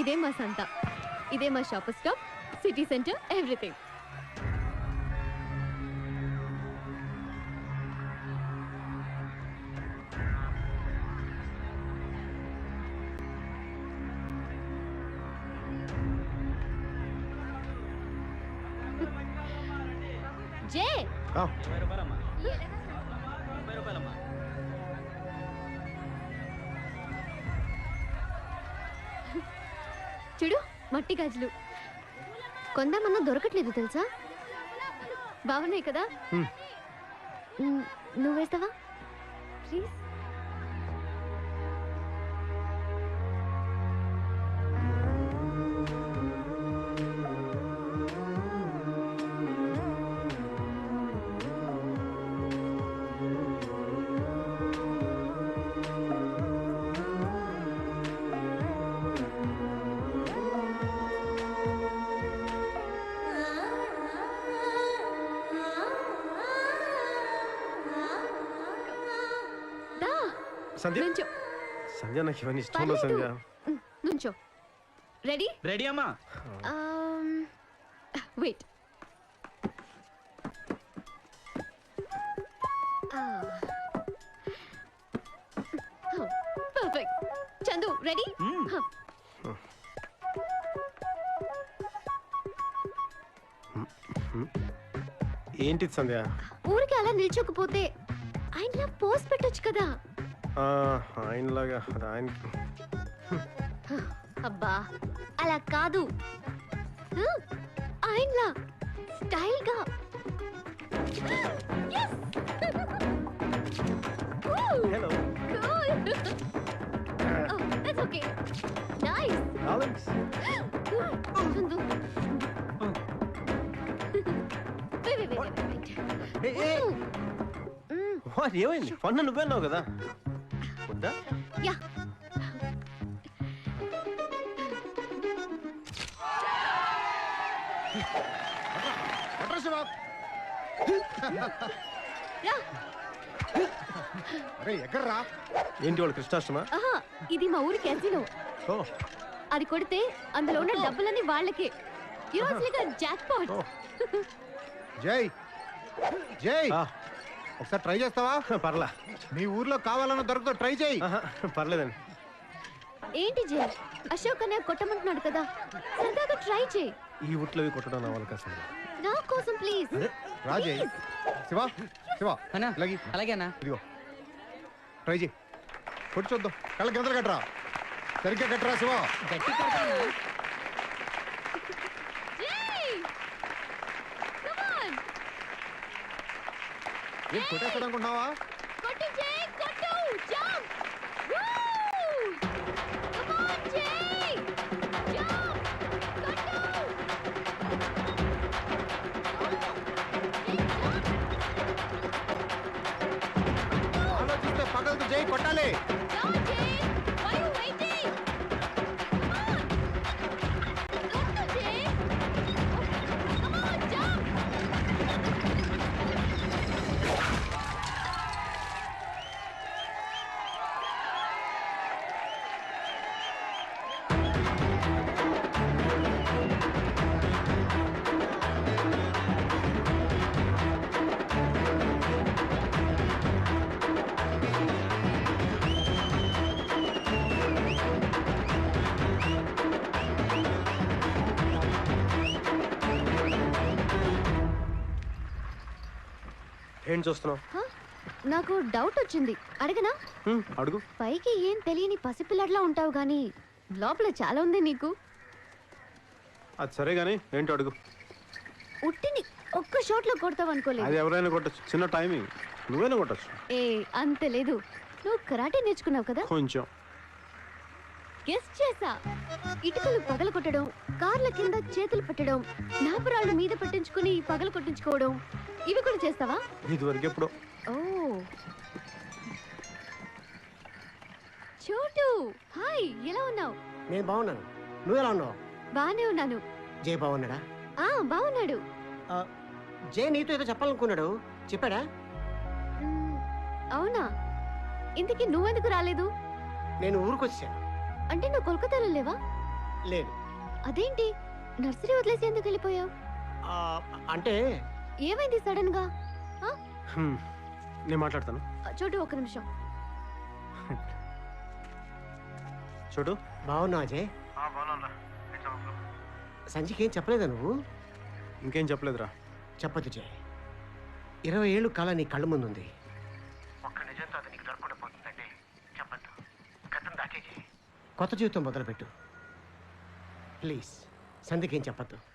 ఇదే మా సంత. ఇదే మా shop stop city centre everything. జే. రూపాయలమ్మా. చూడు మట్టి గాజులు. కొందామన్నా దొరకట్లేదు తెలుసా? బాగున్నాయి కదా? హ్మ్. మ్, నువ్వు వేస్తావా? ప్లీజ్. సంధ్య నుంచో సంధ్య నాకు ఇవన్నీ ఇష్టం ఉండదు పర్లేదు. సంధ్య నుంచో రెడీ రెడీ అమ్మా Um, wait. Ah. Oh, perfect. Chandu ready మ్మ్. ఏంటిది సంధ్య ఊరికి అలా నిల్చోకపోతే ఆయనలా పోస్ పెట్టొచ్చు కదా ఆయనలాగా అది ఆయనకి అబ్బా అలా కాదు? ఆయనలా స్టైల్గా Yes! Woo! Hello Cool. oh, that's okay. Nice. Alex Chandu. Wait, wait, wait, wait, wait. Ooh. Mm, what ఏమైంది పన్ను నువ్వే అన్నావు కదా వద్దా. రా. అరే ఎక్కడ్రా? ఏంటి వాళ్ళు కృష్ణాష్టమా? ఆహా, ఇది మా ఊరి క్యాసినో ఓ. అది కొడితే అందులో ఉన్న డబ్బులన్నీ వాళ్ళకే. ఈ రోజు జాక్ పాట్ జై. జై. ఒకసారి ట్రై చేస్తావా? పర్లా. మీ ఊర్లో కావాలన్న దొరకదో ట్రై చేయి. పర్లేదండి. ఏంటి జే అశోక్ అనే కొట్టమంటున్నాడు కదా. సరదాగా ట్రై చేయి. ఈ ఊట్లవి కొట్టడం నా వాళ్ళకి అసలు నా కోసం ప్లీజ్. రా జై శివ శివ అన్నా అలాగే అన్నా. ఇదిగో. ట్రై చేయి. కొట్టి చూద్దాం. కళ్ళ కిందలు కట్టరా? సరిగ్గా కట్టరా శివ? గట్టి కొడతానా ఏం కొట్టేస్తాడు అనుకుంటున్నావా కొట్టు జే కొట్టు jump come on Jay jump కొట్టు ఆలోచిస్తే పగలదు జై కొట్టాలి! ఏం చూస్తున్నావు? నాకు డౌట్ వచ్చింది. అడగనా? అడుగు. పైకి ఏం తెలియని పసిపిల్లడ్లా ఉంటావు కానీ లోపల చాలా ఉంది నీకు. అది సరే కానీ ఏంటో అడుగు? ఉట్టిని ఒక్క షాట్లో కొడతావు అనుకోలేదు. అది ఎవరైనా కొట్టచ్చు. చిన్న టైమింగ్ నువ్వైనా కొట్టచ్చు. ఏ అంత లేదు. నువ్వు కరాటే నేర్చుకున్నావు కదా? కొంచెం. గెస్ట్ చేసా ఇటుకలు పగల కొట్టడం కార్ల కింద చేతులు పెట్టడం నాపరాళ్ళు మీద పట్టించుకుని పగల కొట్టించుకోవడం ఇవి కూడా చేస్తావా? ఇదివరకు ఎప్పుడో. ఓ. చోటు హాయ్ ఎలా ఉన్నావు? నేను బాగున్నాను. నువ్వు ఎలా ఉన్నావు? బానే ఉన్నాను. జై బాగున్నాడా? ఆ బాగున్నాడు. ఆ, జై నీతో ఏదో చెప్పాలనుకున్నాడు. చెప్పాడా? మ్, అవునా? ఇంతకీ నువ్వెందుకు రాలేదు? నేను ఊరికి వచ్చాను అంటే నువ్వు కోల్కతాలో లేవా? లేదు. అదేంటి? నర్సరీ వదిలేసి ఎందుకు వెళ్ళిపోయావు? ఆ, అంటే ఏమైంది సడన్గా హ్మ్. నేను మాట్లాడతాను. చోటు ఒక నిమిషం. చూడు బాగున్నావు అజయ్? సంజయ్కి ఏం చెప్పలేదా నువ్వు? ఇంకేం చెప్పలేదురా. చెప్పదు జయ్ ఇరవై ఏళ్ళు కాలం నీ కళ్ళ ముందుంది. కొత్త జీవితం మొదలుపెట్టు. ప్లీజ్ సంధికి ఏం చెప్పద్దు.